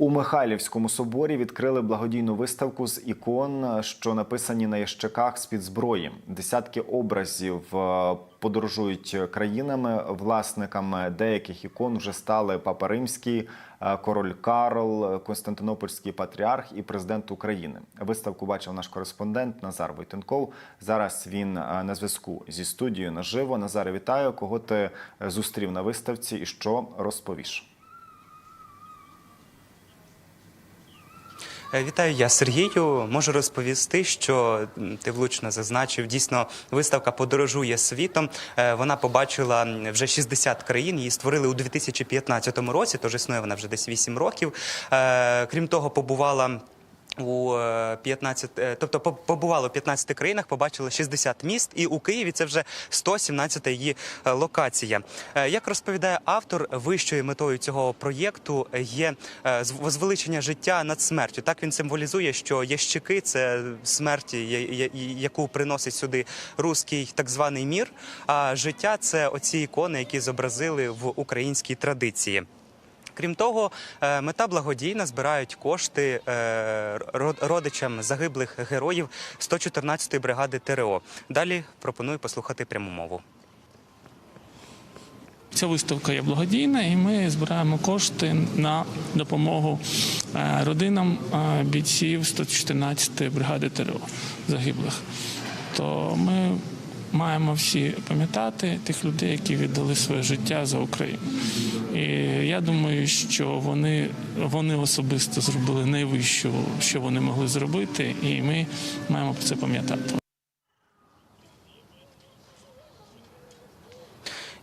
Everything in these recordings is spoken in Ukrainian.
У Михайлівському соборі відкрили благодійну виставку з ікон, що написані на ящиках з-під зброї. Десятки образів е, подорожують країнами. Власниками деяких ікон вже стали Папа Римський, е, король Карл, Константинопольський патріарх і президент України. Виставку бачив наш кореспондент Назар Войтенков. Зараз він е, на зв'язку зі студією наживо. Назаре, вітаю. Кого ти зустрів на виставці і що розповіш? Вітаю, я Сергію. Можу розповісти, що ти влучно зазначив. Дійсно, виставка подорожує світом. Е, Вона побачила вже 60 країн. Її створили у 2015 році, тож існує вона вже десь 8 років. Е, Крім того, побувала. У е, 15, е, тобто по- побувало в 15 країнах, побачили 60 міст, і у Києві це вже 117 її е, локація. Е, Як розповідає автор, вищою метою цього проєкту є е, зв- возвеличення життя над смертю. Так він символізує, що ящики це смерті, яку приносить сюди руський так званий мір. А життя це оці ікони, які зобразили в українській традиції. Крім того, е, мета благодійна збирають кошти е, родичам загиблих героїв 114-ї бригади ТРО. Далі пропоную послухати пряму мову. Ця виставка є благодійна, і ми збираємо кошти на допомогу е, родинам бійців 114-ї бригади ТРО загиблих. То ми маємо всі пам'ятати тих людей, які віддали своє життя за Україну. І я думаю, що вони, вони особисто зробили найвищу, що вони могли зробити, і ми маємо це пам'ятати.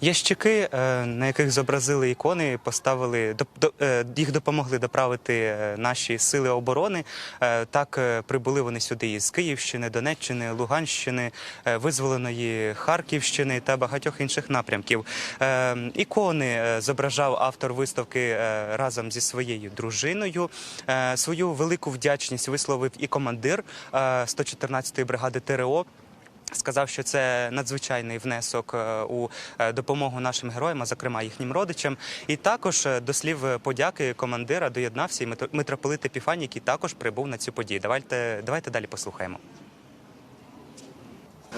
Ящики, е, на яких зобразили ікони, поставили е, їх допомогли доправити е, наші сили оборони. Так прибули вони сюди із Київщини, Донеччини, Луганщини, визволеної Харківщини та багатьох інших напрямків. Ікони зображав автор виставки разом зі своєю дружиною. Свою велику вдячність висловив і командир е, 114-ї бригади ТРО. Сказав, що це надзвичайний внесок е, у е, допомогу нашим героям, а зокрема їхнім родичам. І також е, до слів подяки командира доєднався і митро- митрополит Епіфаній, який також прибув на цю подію. Давайте, давайте далі послухаємо.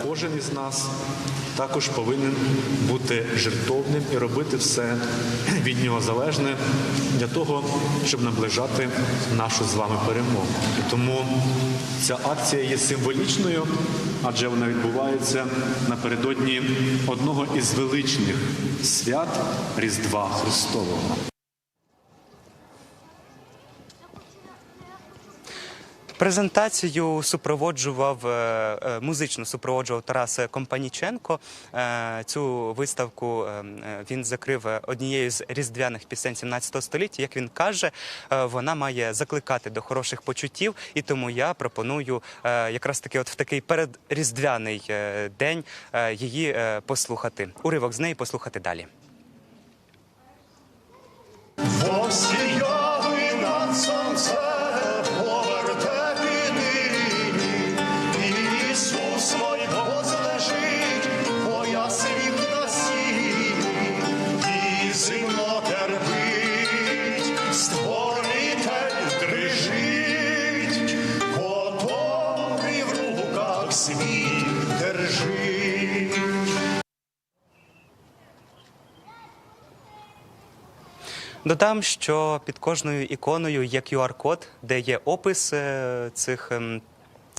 Кожен із нас також повинен бути жертовним і робити все від нього залежне для того, щоб наближати нашу з вами перемогу. Тому ця акція є символічною, адже вона відбувається напередодні одного із величних свят Різдва Христового. Презентацію супроводжував е, е, музично супроводжував Тарас Компаніченко. Е, Цю виставку він закрив однією з різдвяних пісень 17 століття. Як він каже, вона має закликати до хороших почуттів, і тому я пропоную якраз таки, от в такий передріздвяний день її послухати. Уривок з неї послухати далі. Посіяли Додам, що під кожною іконою є QR-код, де є опис е, цих. ем,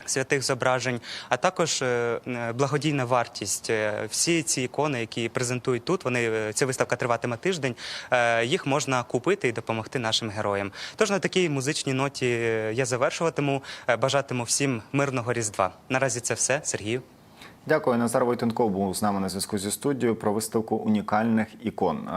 Святих зображень, а також е, е, благодійна вартість. Всі ці ікони, які презентують тут, вони ця виставка триватиме тиждень. Їх можна купити і допомогти нашим героям. Тож на такій музичній ноті я завершуватиму. Бажатиму всім мирного різдва. Наразі це все, Сергію. Дякую. Назар Войтенков був з нами на зв'язку зі студією про виставку унікальних ікон.